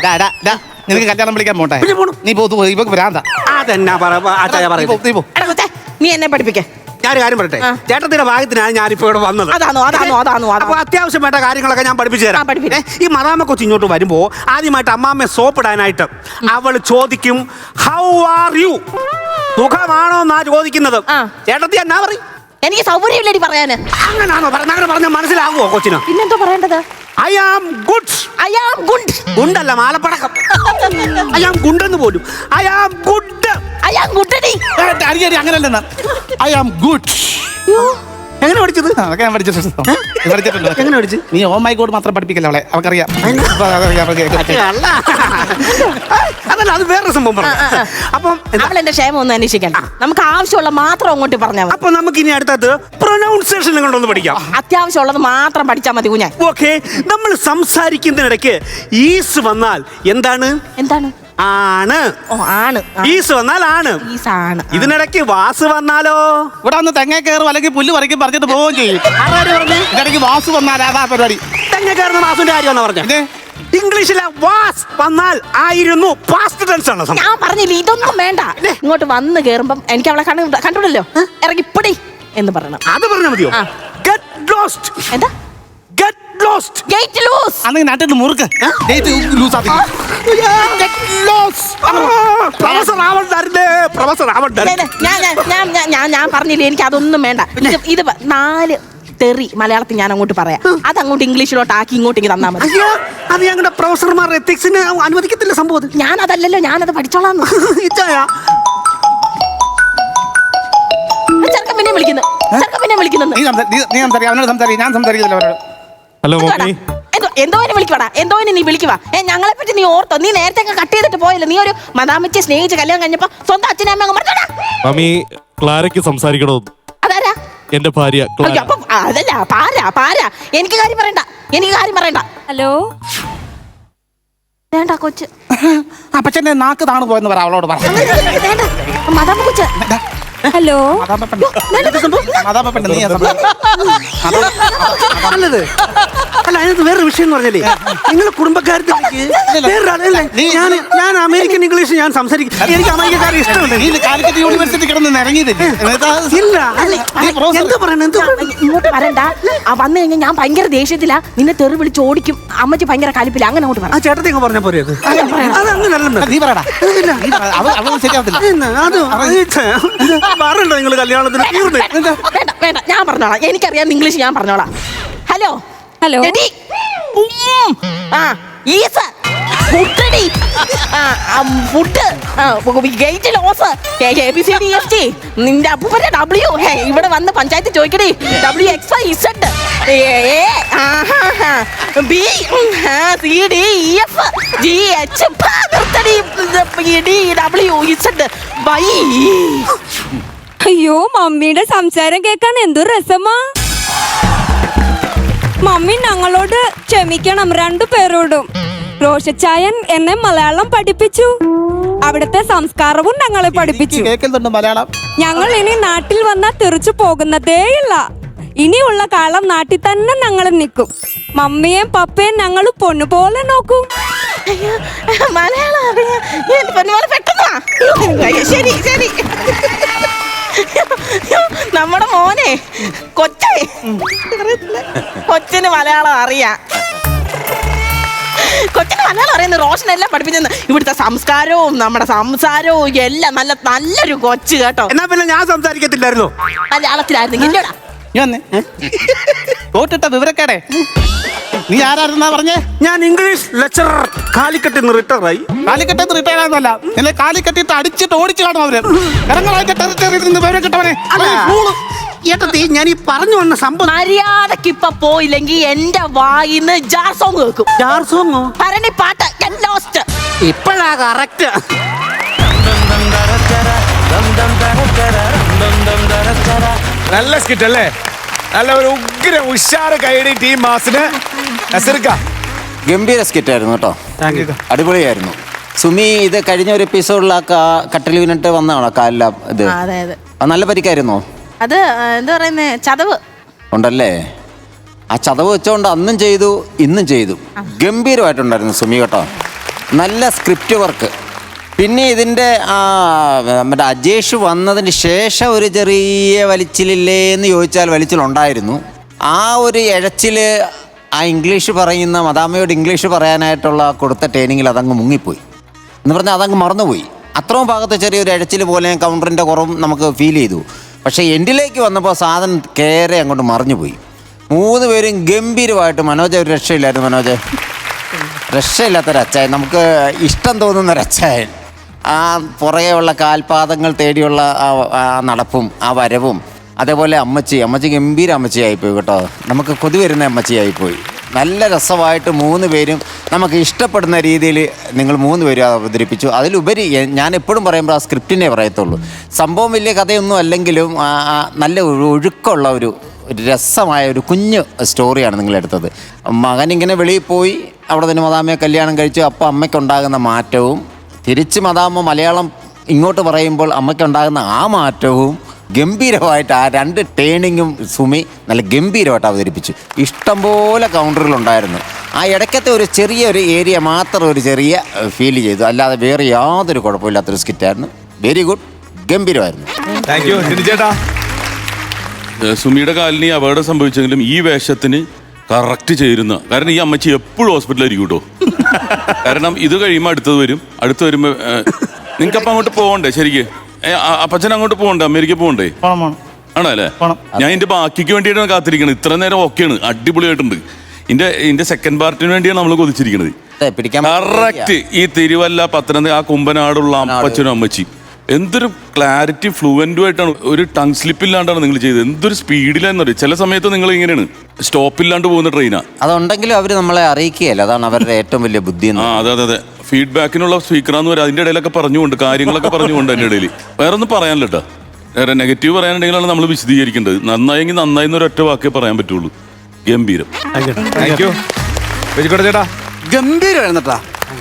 നിനക്ക് കല്യാണം വിളിക്കാൻ പോട്ടെ? പിന്നെ പോണം. നീ പോ ഇവക്ക് ഭ്രാന്താ. അതെന്നാ പറ നീ പോ, പറയുന്നത് നീ പോ. എടാ കൊച്ചേ, നീ എന്നെ പഠിപ്പിക്കേ. ഞാനൊരു കാര്യം പറയട്ടെ? ആ. ചേട്ടത്തിന്റെ ഭാഗത്തിനാണ് ഞാനിപ്പോ ഇവിടെ വന്നത്. അതാണോ, അതാണോ, അതാണോ, അതാണോ. അപ്പൊ അത്യാവശ്യം വേണ്ട കാര്യങ്ങളൊക്കെ ഞാൻ പഠിപ്പിച്ചു ആ, തരാം പഠിപ്പിക്ക്. ഏ, ഈ മദാമ കൊച്ചു ഇങ്ങോട്ട് വരുമ്പോ ആദ്യമായിട്ട് അമ്മാമ്മയെ സോപ്പിടാനായിട്ട് അവൾ ചോദിക്കും ഹൗ ആർ യു സുഖമാണോ എന്നാ ചോദിക്കുന്നത്. ആ. ചേട്ടത്തി എന്നാ പറയും? എനിക്ക് സൗകര്യമില്ലടി പറയാന്. അങ്ങനാണോ പറഞ്ഞ അങ്ങനെ പറഞ്ഞാൽ മനസ്സിലാകുമോ കൊച്ചിന്? പിന്നെന്തോ പറയേണ്ടത്? I am good I am good ഗുണ്ടല്ല മാലപ്പടക്കം. ഐ ആം ഗുണ്ടെന്ന് പോലും. I am good I am good അങ്ങനല്ലെന്ന്. I am good എങ്ങനെ പഠിച്ചത്? അതൊക്കെ ഞാൻ പഠിച്ചിട്ടുണ്ട് പഠിച്ചിട്ടുണ്ട് എങ്ങനെ പഠിച്ചു? നീ ഓ മൈ ഗോഡ് മാത്രം പഠിപ്പിക്കല്ല അവളെ? അവക്കറിയാം അപ്പൊ അതറിയാം, അവൾക്ക് അല്ല. അതല്ല അത് വേറെ സംഭവം പറഞ്ഞു. അപ്പം? അവൾ എന്റെ ക്ഷേമം ഒന്ന് അന്വേഷിക്കണ്ട നമുക്ക് ആവശ്യമുള്ള മാത്രം അങ്ങോട്ട് പറഞ്ഞാൽ മതി. അപ്പൊ നമുക്ക് ഇനി അടുത്തത് പ്രൊനൗൺസിയേഷൻ കൊണ്ടൊന്ന് പഠിക്കാം. അത്യാവശ്യമുള്ളത് മാത്രം പഠിച്ചാൽ മതി കുഞ്ഞാൻ ഓക്കെ നമ്മൾ സംസാരിക്കുന്നതിനിടയ്ക്ക് ഈസ് വന്നാൽ എന്താണ്? എന്താണ്? ആണ്. ഓ ആണ്. ഈസ് വന്നാൽ ആണ്. ഈസ് ആണ്. ആ. ഇതിനിടയ്ക്ക് വാസ് വന്നാലോ? ഇവിടെ വന്ന് തെങ്ങ കയറും അല്ലെങ്കിൽ പുല്ല് പറിക്കും പറഞ്ഞിട്ട് പോവുകയും ചെയ്യും. ആരാര് പറഞ്ഞു? ഇതിടയ്ക്ക് വാസ് വന്നാൽ അതാ പരിപാടി. തെങ്ങ കയറുന്ന വാസുവിന്റെ കാര്യമാണ് പറഞ്ഞത് പിന്നെ ഇംഗ്ലീഷിലെ വാസ് വന്നാൽ ആയിരുന്നു പാസ്റ്റ് ടെൻസ് ആണ് സംഭവം. ഞാൻ പറഞ്ഞില്ല ഇതൊന്നും വേണ്ട. ഇങ്ങോട്ട് വന്ന് കേറുമ്പം എനിക്ക് അവളെ കണ്ടു കണ്ടുണ്ടല്ലോ ഇറങ്ങി പൊടി എന്ന് പറയണം. അത് പറഞ്ഞാൽ മതിയോ? ഗെറ്റ് ലോസ്റ്റ് എന്താ? ഗെറ്റ് ലോസ്റ്റ് ഗേറ്റ് ലൂസ് അന്നെങ്കിൽ നാട്ടിൽ നിന്ന് മുറുക്ക്. ഡേറ്റ് ലൂസ് ആക്കി. പ്രൊഫസർ ആവണ്ടായിരുന്നേ പ്രൊഫസർ ആവണ്ടായിരുന്നു ഞാൻ ഞാൻ ഞാൻ ഞാൻ ഞാൻ പറഞ്ഞില്ലേ എനിക്ക് അതൊന്നും വേണ്ട. ഇത് നാല് തെറി മലയാളത്തിൽ ഞാൻ അങ്ങോട്ട് പറയാം. അത് അങ്ങോട്ട് ഇംഗ്ലീഷിലോട്ട് ആക്കി ഇങ്ങോട്ടേക്ക് തന്നാ മതി. അയ്യോ അത് ഞങ്ങളുടെ പ്രൊഫസർമാർ എത്തിക്സിന് അനുവദിക്കത്തില്ല സംഭവം. ഞാൻ അതല്ലല്ലോ ഞാനത് പഠിച്ചോളാം ഇച്ചായ. ചെറുക്കൻ പിന്നെ വിളിക്കുന്നു. ചെറുക്കൻ പിന്നെ വിളിക്കുന്നു നീ നീ- സംസാരിക്കും അവനോട് സംസാരിക്കും ഞാൻ സംസാരിക്കുന്നില്ല അവരോട് ഹലോ മമ്മി എന്തോ എന്തോനെ വിളിക്കുവാടാ എന്തോനെ നീ വിളിക്കുവാ ഏ ഞങ്ങളെ പറ്റി നീ ഓർത്തോ? നീ നേരത്തെ കട്ട് ചെയ്തിട്ട് പോയല്ലോ. നീ ഒരു മതാമച്ചെ സ്നേഹിച്ച് കല്യാണം കഴിഞ്ഞപ്പോ സ്വന്തം അച്ഛനെ അമ്മ അങ്ങ് മറന്നോടാ മമ്മി ക്ലാരയ്ക്ക് സംസാരിക്കണോ? അതാരാ? എന്റെ ഭാര്യ അയ്യോ, ക്ലാര. അപ്പം അതല്ല പാരാ പാരാ. എനിക്ക് കാര്യം പറയണ്ട. എനിക്ക് കാര്യം പറയണ്ട. ഹലോ? വേണ്ട കൊച്ച്. അപ്പച്ചന്റെ നാക്ക് താണു പോയെന്ന് പറ അവളോട് പറ. വേണ്ട മതാമ കൊച്ച്. ഹലോ? മതാപപ്പെട്ട് നീ. നല്ലത്. അല്ല അതിനകത്ത് വേറൊരു വിഷയം എന്ന് പറഞ്ഞാലേ നിങ്ങൾ കുടുംബക്കാരത്തിലേക്ക് വേറൊരാളല്ലേ ഞാൻ ഞാൻ അമേരിക്കൻ ഇംഗ്ലീഷ് ഞാൻ സംസാരിക്കും. എനിക്ക് അമേരിക്കക്കാരെ ഇഷ്ടമുണ്ട് നീ ഇത് കാലിക്കറ്റ് യൂണിവേഴ്സിറ്റി കിടന്ന് ഇറങ്ങിയതല്ലേ? എന്നിട്ട് ഇല്ല നീ എന്താ പറയണ എന്താ ഇങ്ങോട്ട് വരണ്ട. ആ വന്നു കഴിഞ്ഞാൽ ഞാൻ ഭയങ്കര ദേഷ്യത്തിലാ. നിന്നെ തെറി വിളിച്ച് ഓടിക്കും. അമ്മച്ചി ഭയങ്കര കലിപ്പില്ല അങ്ങനെ അങ്ങോട്ട് ആ ചേട്ടത്തി അങ്ങ് പറഞ്ഞ പോലെ അത്? നീ പറയടാ നിങ്ങൾ കല്യാണത്തിന്. വേണ്ട വേണ്ട ഞാൻ പറഞ്ഞോളാം. എനിക്കറിയാം ഇംഗ്ലീഷ് ഞാൻ പറഞ്ഞോളാം. ഹലോ? ഹലോ. എടി. ഉം. ആ ഈസ. ഫുഡടി ആ food gate loss. A B C D F T നിന്റെ അപ്പൂപ്പന്റെ ഡബ്ല്യു ഇവിടെ വന്ന് panchayat ചോദിക്കടി. W X Y Z B C D E F G H നിർത്തടി. D W Z Y അയ്യോ മമ്മിയുടെ സംസാരം കേൾക്കാൻ എന്തൊരു രസമാ. മമ്മി ഞങ്ങളോട് ക്ഷമിക്കണം രണ്ടു പേരോടും. റോഷച്ചായൻ എന്നെ മലയാളം പഠിപ്പിച്ചു. അവിടുത്തെ സംസ്കാരവും ഞങ്ങളെ പഠിപ്പിച്ചു. കേൾക്കുന്നുണ്ട് മലയാളം. ഞങ്ങൾ ഇനി നാട്ടിൽ വന്നാൽ തിരിച്ചു പോകുന്നതേയില്ല. ഇനിയുള്ള കാലം നാട്ടിൽ തന്നെ ഞങ്ങൾ നിൽക്കും. മമ്മിയും പപ്പയും ഞങ്ങൾ പൊന്നുപോലെ നോക്കും. അയ്യോ, മലയാളം അറിയാം. എന്റെ പൊന്നുമോനെ പെട്ടെന്ന്? വാ. അയ്യോ, ശരി ശരി. നമ്മുടെ മോനെ കൊച്ചേ. കൊച്ചിന് മലയാളം അറിയാം. കൊച്ചിന് മലയാളം അറിയുന്ന റോഷൻ എല്ലാം പഠിപ്പിച്ചെന്ന് ഇവിടുത്തെ സംസ്കാരവും നമ്മുടെ സംസാരവും എല്ലാം നല്ല നല്ലൊരു കൊച്ചു കേട്ടോ. എന്നാ പിന്നെ ഞാൻ സംസാരിക്കത്തില്ലായിരുന്നു. മലയാളത്തിലായിരുന്നു. ഇല്ലടാ. വന്നേ. തോട്ടിട്ട വിവരക്കേടെ? നീ ആരായിരുന്നാ പറഞ്ഞേ? ഞാൻ ഇംഗ്ലീഷ് ലെക്ചറർ കാലിക്കട്ടിൽ നിന്ന് റിട്ടയർ ആയി. കാലിക്കട്ടത്ത് റിട്ടയർ ആയതല്ല നിന്നെ കാലിക്കട്ടിട്ട് അടിച്ചിട്ട് ഓടിച്ചു കാണും അവർ. ഇറങ്ങളായിട്ട് ടെറിട്ടറിയിൽ നിന്ന് വിവരം കിട്ടവനെ. അല്ല ഏട്ടത്തി ഞാൻ ഈ പറഞ്ഞു വന്ന സംഭവം മര്യാദയ്ക്ക് ഇപ്പൊ പോയില്ലെങ്കിൽ എന്റെ വായിന്ന് ജാർ സോങ് കേൾക്കും. ജാർ സോങ്ങോ ഭരണി പാട്ട് ലോസ്റ്റ് ഇപ്പോഴാ കറക്റ്റ് നല്ല സ്കിറ്റ് അല്ലേ? നല്ല ഒരു ഉഗ്ര ഉഷാറ് കൈഡി ടീം മാസിന്. ഗംഭീര സ്കിറ്റ് ആയിരുന്നു കേട്ടോ. അടിപൊളിയായിരുന്നു. സുമി ഇത് കഴിഞ്ഞ ഒരു എപ്പിസോഡിൽ ആ കട്ടിൽ വീണിട്ട് വന്നതാണോ കാലില ഇത്? ആ, അതെ അതെ. അത് നല്ല പരിക്കായിരുന്നോ? അത് എന്താ പറയുന്നേ ചതവ്. ഉണ്ടല്ലേ? ആ ചതവ് വെച്ചോണ്ട് അന്നും ചെയ്തു ഇന്നും ചെയ്തു. ഗംഭീരമായിട്ടുണ്ടായിരുന്നു സുമി കേട്ടോ. നല്ല സ്ക്രിപ്റ്റ് വർക്ക് പിന്നെ ഇതിന്റെ ആ മറ്റേ അജേഷ് വന്നതിന് ശേഷം ഒരു ചെറിയ വലിച്ചിലില്ലേ എന്ന് ചോദിച്ചാൽ വലിച്ചിലുണ്ടായിരുന്നു. ആ ഒരു ഇഴച്ചിൽ ആ ഇംഗ്ലീഷ് പറയുന്ന മദാമയോട് ഇംഗ്ലീഷ് പറയാനായിട്ടുള്ള കൊടുത്ത ട്രെയിനിങ്ങിൽ അതങ്ങ് മുങ്ങിപ്പോയി. എന്ന് പറഞ്ഞാൽ അതങ്ങ് മറന്നുപോയി. അത്രയും ഭാഗത്ത് ചെറിയൊരു ഇഴച്ചിൽ പോലെ കൗണ്ടറിന്റെ കുറവും നമുക്ക് ഫീൽ ചെയ്തു. പക്ഷേ എൻഡിലേക്ക് വന്നപ്പോൾ സാധനം കയറി അങ്ങോട്ട് മറിഞ്ഞുപോയി. മൂന്ന് പേരും ഗംഭീരമായിട്ട് മനോജ ഒരു രക്ഷയില്ലായിരുന്നു മനോജ്. രക്ഷയില്ലാത്തൊരച്ചായൻ. നമുക്ക് ഇഷ്ടം തോന്നുന്ന ഒരച്ചായൻ ആ പുറകെയുള്ള കാൽപാദങ്ങൾ തേടിയുള്ള ആ നടപ്പും ആ വരവും. അതേപോലെ അമ്മച്ചി അമ്മച്ചി ഗംഭീര അമ്മച്ചിയായിപ്പോയി കേട്ടോ. നമുക്ക് കൊതി വരുന്ന അമ്മച്ചിയായിപ്പോയി. നല്ല രസമായിട്ട് മൂന്ന് പേരും നമുക്ക് ഇഷ്ടപ്പെടുന്ന രീതിയിൽ നിങ്ങൾ മൂന്ന് പേരും അവതരിപ്പിച്ചു. അതിലുപരി ഞാൻ എപ്പോഴും പറയുമ്പോൾ ആ സ്ക്രിപ്റ്റിനെ പറയത്തുള്ളൂ. സംഭവം വലിയ കഥയൊന്നും അല്ലെങ്കിലും നല്ല ഒരു ഒഴുക്കമുള്ള ഒരു രസമായ ഒരു കുഞ്ഞ് സ്റ്റോറിയാണ് നിങ്ങൾ എടുത്തത്. മകൻ ഇങ്ങനെ വെളിയിൽ പോയി അവിടെ തന്നെ മദാമയെ കല്യാണം കഴിച്ചു അപ്പോൾ അമ്മയ്ക്കുണ്ടാകുന്ന മാറ്റവും തിരിച്ച് മദാമ്മ മലയാളം ഇങ്ങോട്ട് പറയുമ്പോൾ അമ്മയ്ക്കുണ്ടാകുന്ന ആ മാറ്റവും ഗംഭീരമായിട്ട് ആ രണ്ട് ടേണിങ്ങും സുമി നല്ല ഗംഭീരമായിട്ട് അവതരിപ്പിച്ചു. ഇഷ്ടംപോലെ കൗണ്ടറുകളുണ്ടായിരുന്നു ആ ഇടയ്ക്കത്തെ ഒരു ചെറിയ ഒരു ഏരിയ മാത്രം ഒരു ചെറിയ ഫീൽ ചെയ്തു. അല്ലാതെ വേറെ യാതൊരു കുഴപ്പമില്ലാത്തൊരു സ്കിറ്റായിരുന്നു വെരി ഗുഡ് ഗംഭീരമായിരുന്നു. താങ്ക് യു സുമിയുടെ കാലിന് അപകടം സംഭവിച്ചെങ്കിലും ഈ വേഷത്തിന് കറക്റ്റ് ചേരുന്ന. കാരണം ഈ അമ്മച്ചി എപ്പോഴും ഹോസ്പിറ്റലായിരിക്കും കേട്ടോ കാരണം ഇത് കഴിയുമ്പോൾ അടുത്തത് വരും. അടുത്ത് വരുമ്പോൾ നിങ്ങൾക്ക് അപ്പം അങ്ങോട്ട് പോകണ്ടേ ശരിക്ക്? അപ്പച്ചൻ അങ്ങോട്ട് പോകണ്ടേ? അമേരിക്ക പോകണ്ടേ? ആണല്ലേ. ഞാൻ ഇതിന്റെ ബാക്കിക്ക് വേണ്ടിയിട്ടാണ് കാത്തിരിക്കുന്നത് ഇത്ര നേരം ഓക്കെയാണ്. അടിപൊളിയായിട്ടുണ്ട്. ഇതിന്റെ ഇതിന്റെ സെക്കൻഡ് പാർട്ടിന് വേണ്ടിയാണ് നമ്മൾ കൊതിച്ചിരിക്കുന്നത് കറക്റ്റ് ഈ തിരുവല്ല പത്തനംതിട്ട ആ കുമ്പനാടുള്ള അപ്പച്ചനും അമ്മച്ചി എന്തൊരു ക്ലാരിറ്റി ഫ്ലുവന്റും ആയിട്ടാണ് ഒരു ടങ് സ്ലിപ്പ് ഇല്ലാണ്ടാണ് നിങ്ങൾ ചെയ്തത്. എന്തൊരു സ്പീഡിലാന്ന് പറയും ചില സമയത്ത് നിങ്ങൾ ഇങ്ങനെയാണ്. സ്റ്റോപ്പ് ഇല്ലാണ്ട് പോകുന്ന ട്രെയിനാ അതുണ്ടെങ്കിലും അവർ നമ്മളെ അറിയിക്കുകയല്ല. അതാണ് അവരുടെ ഏറ്റവും വലിയ ബുദ്ധി ആ അതെ അതെ അതെ. ഫീഡ്ബാക്കിനുള്ള സ്പീക്കറാന്ന് പറയാം. അതിന്റെ ഇടയിലൊക്കെ പറഞ്ഞുകൊണ്ട് കാര്യങ്ങളൊക്കെ പറഞ്ഞുകൊണ്ട് അതിന്റെ ഇടയിൽ വേറെ ഒന്നും പറയാനില്ല കേട്ടോ വേറെ നെഗറ്റീവ് പറയാനുണ്ടെങ്കിലാണ് നമ്മൾ വിശദീകരിക്കേണ്ടത്. നന്നായെങ്കിൽ നന്നായി എന്നൊരു ഒറ്റ വാക്കേ പറയാൻ പറ്റുള്ളൂ. ഗംഭീരം. താങ്ക് യു ചേട്ടാ. ഗംഭീരമായിരുന്നു കേട്ടാ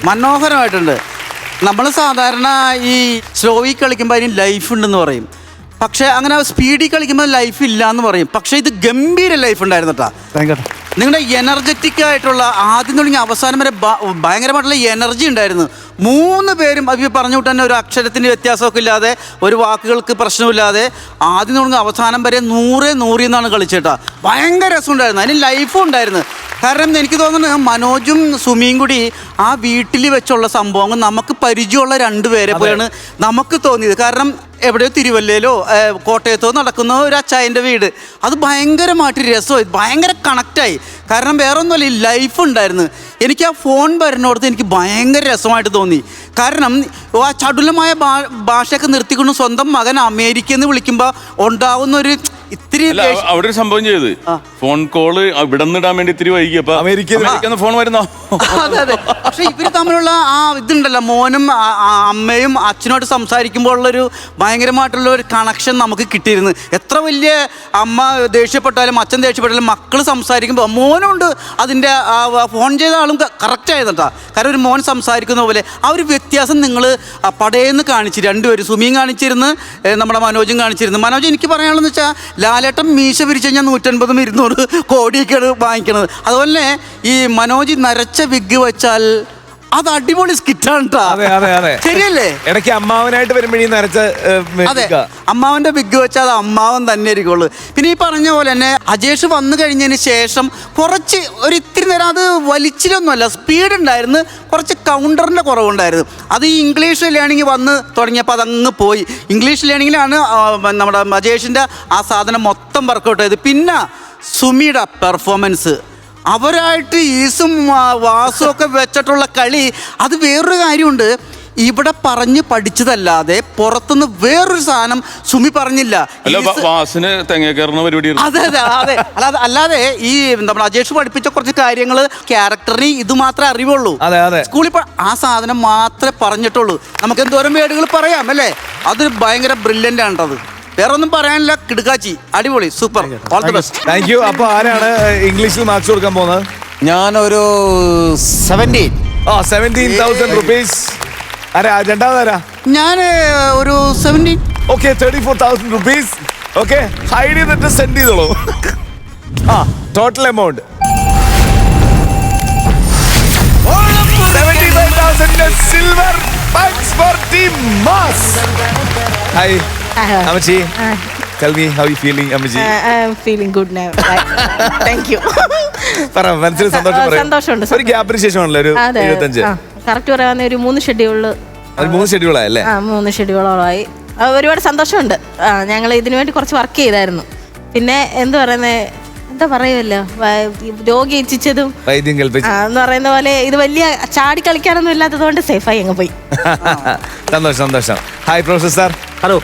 മനോഹരമായിട്ടുണ്ട്. നമ്മൾ സാധാരണ ഈ സ്ലോയിൽ കളിക്കുമ്പോൾ അതിന് ലൈഫ് ഉണ്ടെന്ന് പറയും. പക്ഷേ അങ്ങനെ സ്പീഡിൽ കളിക്കുമ്പോൾ ലൈഫ് ഇല്ല എന്ന് പറയും. പക്ഷേ ഇത് ഗംഭീര ലൈഫ് ഉണ്ടായിരുന്നു കേട്ടോ നിങ്ങളുടെ എനർജറ്റിക് ആയിട്ടുള്ള ആദ്യം തുടങ്ങി അവസാനം വരെ ഭയങ്കരമായിട്ടുള്ള എനർജി ഉണ്ടായിരുന്നു. മൂന്ന് പേരും അഭി പറഞ്ഞു തന്നെ ഒരു അക്ഷരത്തിന്റെ വ്യത്യാസമൊക്കെ ഇല്ലാതെ ഒരു വാക്കുകൾക്ക് പ്രശ്നമില്ലാതെ ആദ്യം തുടങ്ങി അവസാനം വരെ നൂറ് നൂറിൽ എന്നാണ് കളിച്ചേട്ടാ. ഭയങ്കര രസമുണ്ടായിരുന്നു. അതിന് ലൈഫും ഉണ്ടായിരുന്നു. കാരണം എനിക്ക് തോന്നുന്നത് മനോജും സുമിയും കൂടി ആ വീട്ടിൽ വെച്ചുള്ള സംഭവങ്ങൾ നമുക്ക് പരിചയമുള്ള രണ്ടുപേരെ പോലെയാണ് നമുക്ക് തോന്നിയത്. കാരണം എവിടെയോ തിരുവല്ലയിലോ കോട്ടയത്തോ നടക്കുന്ന ഒരു അച്ചായന്റെ വീട്. അത് ഭയങ്കരമായിട്ട് രസമായി ഭയങ്കര കണക്റ്റായി കാരണം വേറെ ഒന്നുമല്ല ഈ ലൈഫ് ഉണ്ടായിരുന്നു. എനിക്ക് ആ ഫോൺ വരുന്നോടത്ത് എനിക്ക് ഭയങ്കര രസമായിട്ട് തോന്നി. കാരണം ആ ചടുലമായ ഭാ- ഭാഷയൊക്കെ നിർത്തിക്കൊണ്ട് സ്വന്തം മകൻ അമേരിക്കയിൽ നിന്ന് വിളിക്കുമ്പോൾ ഉണ്ടാകുന്ന ഒരു അല്ല അവിടെ ഒരു സംഭവം ചെയ്ത്. ഫോൺ കോൾ ഇവിടെ നിന്നിടാൻ വേണ്ടി ഇത്തിരി വൈകി. അപ്പൊ അമേരിക്കയിൽ അമേരിക്കന്ന് ഫോൺ വരുന്നോ? അതെ അതെ. പക്ഷെ ഇവർ തമ്മിലുള്ള ആ ഇതുണ്ടല്ലോ മോനും അമ്മയും അച്ഛനോട് സംസാരിക്കുമ്പോൾ ഉള്ളൊരു ഭയങ്കരമായിട്ടുള്ള ഒരു കണക്ഷൻ നമുക്ക് കിട്ടിയിരുന്നു. എത്ര വലിയ അമ്മ ദേഷ്യപ്പെട്ടാലും അച്ഛൻ ദേഷ്യപ്പെട്ടാലും മക്കൾ സംസാരിക്കുമ്പോൾ മോനുണ്ട് അതിന്റെ ഫോൺ ചെയ്ത ആളും കറക്റ്റ് ആയതാ കാരണം ഒരു മോൻ സംസാരിക്കുന്ന പോലെ ആ ഒരു വ്യത്യാസം നിങ്ങൾ പടയെന്ന് കാണിച്ചു രണ്ടുപേരും സുമിയും കാണിച്ചിരുന്നു നമ്മുടെ മനോജും കാണിച്ചിരുന്നു. മനോജ് എനിക്ക് പറയാനുള്ളതെന്ന് വെച്ചാൽ ലാലേട്ടൻ മീശ പിരിച്ചു കഴിഞ്ഞാൽ നൂറ്റൻപതും ഇരുന്നൂറ് കോടിയൊക്കെയാണ് വാങ്ങിക്കണത്. അതുപോലെ ഈ മനോജ് നരച്ച വിഗ് വെച്ചാൽ അത് അടിപൊളി സ്കിറ്റാണ്. അതെ അതെ അതെ. ശരിയല്ലേ? ഇടയ്ക്ക് അമ്മാവനായിട്ട് വരുമ്പോഴേ നരച്ച അതെ അമ്മാവന്റെ ബിഗ് വെച്ചാൽ അത് അമ്മാവൻ തന്നെ ആയിരിക്കുള്ളൂ പിന്നെ ഈ പറഞ്ഞ പോലെ തന്നെ അജേഷ് വന്നു കഴിഞ്ഞതിന് ശേഷം കുറച്ച് ഒരു ഇത്തിരി നേരം അത് വലിച്ചിലൊന്നുമല്ല സ്പീഡ് ഉണ്ടായിരുന്നു. കുറച്ച് കൗണ്ടറിന്റെ കുറവുണ്ടായിരുന്നു. അത് ഈ ഇംഗ്ലീഷ് ലേണിംഗ് വന്ന് തുടങ്ങിയപ്പോൾ അതങ്ങ് പോയി. ഇംഗ്ലീഷ് ലേണിങ്ങിലാണ് നമ്മുടെ അജേഷിന്റെ ആ സാധനം മൊത്തം വർക്കൗട്ട് ചെയ്ത്. പിന്നെ സുമിയുടെ പെർഫോമൻസ് അവരായിട്ട് ഈസും വാസും ഒക്കെ വെച്ചിട്ടുള്ള കളി അത് വേറൊരു കാര്യമുണ്ട്. ഇവിടെ പറഞ്ഞ് പഠിച്ചതല്ലാതെ പുറത്തുനിന്ന് വേറൊരു സാധനം സുമി പറഞ്ഞില്ല. അതെ അതെ അതെ. അല്ലാതെ അല്ലാതെ ഈ നമ്മൾ അജേഷ് പഠിപ്പിച്ച കുറച്ച് കാര്യങ്ങൾ ക്യാരക്ടറിന് ഇത് മാത്രമേ അറിവുള്ളൂ. അതെ, അതെ. സ്കൂളിൽ ആ സാധനം മാത്രമേ പറഞ്ഞിട്ടുള്ളൂ. നമുക്ക് എന്തോരം വേടുകൾ പറയാം അല്ലേ? അത് ഭയങ്കര ബ്രില്യന്റ് ആണത്. വേറെ ഒന്നും പറയാനില്ല. കിടുക്കാച്ചി അടിപൊളി. Super. All the best thank you അപ്പൊ ആരാണ് ഇംഗ്ലീഷിൽ മാർക്സ് കൊടുക്കാൻ പോകുന്നത്? ഞാനൊരു സെവന്റീൻ ആ സെവന്റീൻ തൗസൻഡ് റുപ്പീസ് ആരാ രണ്ടാമതാരാ ഞാൻ ഒരു seventeen okay thirty four thousand rupees okay hide ചെയ്തിട്ട് സെൻഡ് ചെയ്തോളൂ. ആ total amount silver four team mass hi അമ്മച്ചി tell me how you feeling am feeling good now thank you പറ മനസ്സിൽ സന്തോഷം പറയൂ. സന്തോഷമുണ്ട് ഒരു ഗ്യാപ്പിന് ശേഷമാണല്ലോ ഒരു അതെ എഴുപത്തഞ്ച് കറക്റ്റ് പറയാവുന്ന ഒരു മൂന്ന് ഷെഡ്യൂളിൽ അത് മൂന്ന് ഷെഡ്യൂളായല്ലേ ആ മൂന്ന് ഷെഡ്യൂളോളമായി ആ, ഒരുപാട് സന്തോഷമുണ്ട്. ഞങ്ങൾ ഇതിനു വേണ്ടി കുറച്ച് വർക്ക് ചെയ്തായിരുന്നു. പിന്നെ എന്ത് പറയുന്നത് എന്താ പറയുമല്ലോ രോഗി ഇച്ഛിച്ചതും എന്ന് പറയുന്ന പോലെ ഇത് വലിയ ചാടി കളിക്കാനൊന്നും ഇല്ലാത്തത് കൊണ്ട് സേഫായി അങ്ങ് പോയി. സന്തോഷം സന്തോഷം. Hi professor sir hello.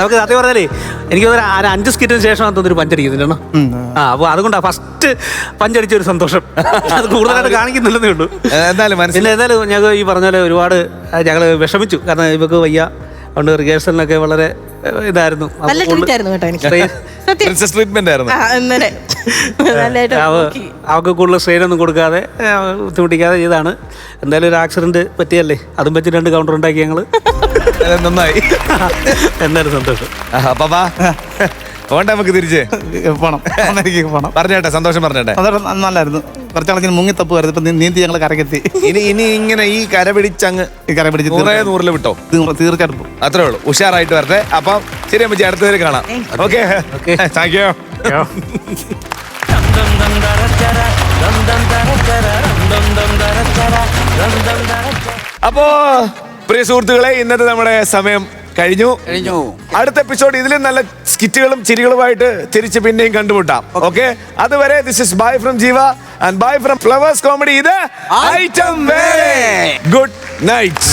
നമുക്ക് സത്യം പറഞ്ഞാലേ എനിക്ക് ഒരു അഞ്ച് സ്കിറ്റിന് ശേഷം തോന്നുന്നു ഒരു പഞ്ചടിക്കുന്നില്ല ആ അപ്പോൾ അതുകൊണ്ടാണ് ഫസ്റ്റ് പഞ്ചടിച്ച ഒരു സന്തോഷം. അത് കൂടുതലായിട്ട് കാണിക്കുന്നില്ലെന്നേ ഉള്ളൂ. മനസ്സിൽ പിന്നെ എന്തായാലും ഞങ്ങൾ ഈ പറഞ്ഞ പോലെ ഒരുപാട് ഞങ്ങൾ വിഷമിച്ചു. കാരണം ഇവക്ക് വയ്യ. അതുകൊണ്ട് റിഹേഴ്സലിനൊക്കെ വളരെ ഇതായിരുന്നു. നല്ല കൂടുതൽ ട്രീറ്റ് ആയിരുന്നു കേട്ടോ എനിക്ക്. സത്യം. പ്രിൻസസ് ട്രീറ്റ്മെന്റ് ആയിരുന്നു. ആ, ഇന്നലെ. നല്ലതായിട്ട് അവ- നോക്കി. അവൾക്ക് കൂടുതൽ സ്ട്രെയിൻ ഒന്നും കൊടുക്കാതെ ഏ, ബുദ്ധിമുട്ടിക്കാതെ ചെയ്താണ്. എന്തായാലും ഒരു ആക്സിഡന്റ് പറ്റിയല്ലേ? അതും വെച്ച് രണ്ട് കൗണ്ടർ ഉണ്ടാക്കി ഞങ്ങൾ. അത് നന്നായി. എന്തായാലും സന്തോഷം. പാപ്പാ പോണ്ട നമുക്ക് തിരിച്ച്. പോണം. അമേരിക്കക്ക് പോണം. പറഞ്ഞേട്ടെ സന്തോഷം പറഞ്ഞേട്ടെ. അതോടെ നല്ലായിരുന്നു കുറച്ചാളത്തിന് മുങ്ങി തപ്പുമായിരുന്നു ഇപ്പൊ നീന്തി ഞങ്ങൾ കരക്കെത്തി ഇനി ഇനി ഇങ്ങനെ ഈ കര പിടിച്ചങ്ങ് ഈ കര പിടിച്ച് നൂറേ നൂറിൽ വിട്ടോ? തീർ- തീർച്ചയായിട്ടും. അത്രേ ഉള്ളൂ. ഉഷാറായിട്ട് വരട്ടെ. അപ്പം ശരി അമ്മച്ചി അടുത്തവര് കാണാം. ഓക്കെ താങ്ക് യു അപ്പോ പ്രിയ സുഹൃത്തുക്കളെ ഇന്നത്തെ നമ്മുടെ സമയം കഴിഞ്ഞു. കഴിഞ്ഞു. അടുത്ത എപ്പിസോഡ് ഇതിലും നല്ല സ്കിറ്റുകളും ചിരികളുമായിട്ട് തിരിച്ച് പിന്നെയും കണ്ടുമുട്ടാം. ഓക്കെ അതുവരെ this is bye from Jeeva and bye from Flowers comedy ഇത് ഐറ്റം ഗുഡ് നൈറ്റ്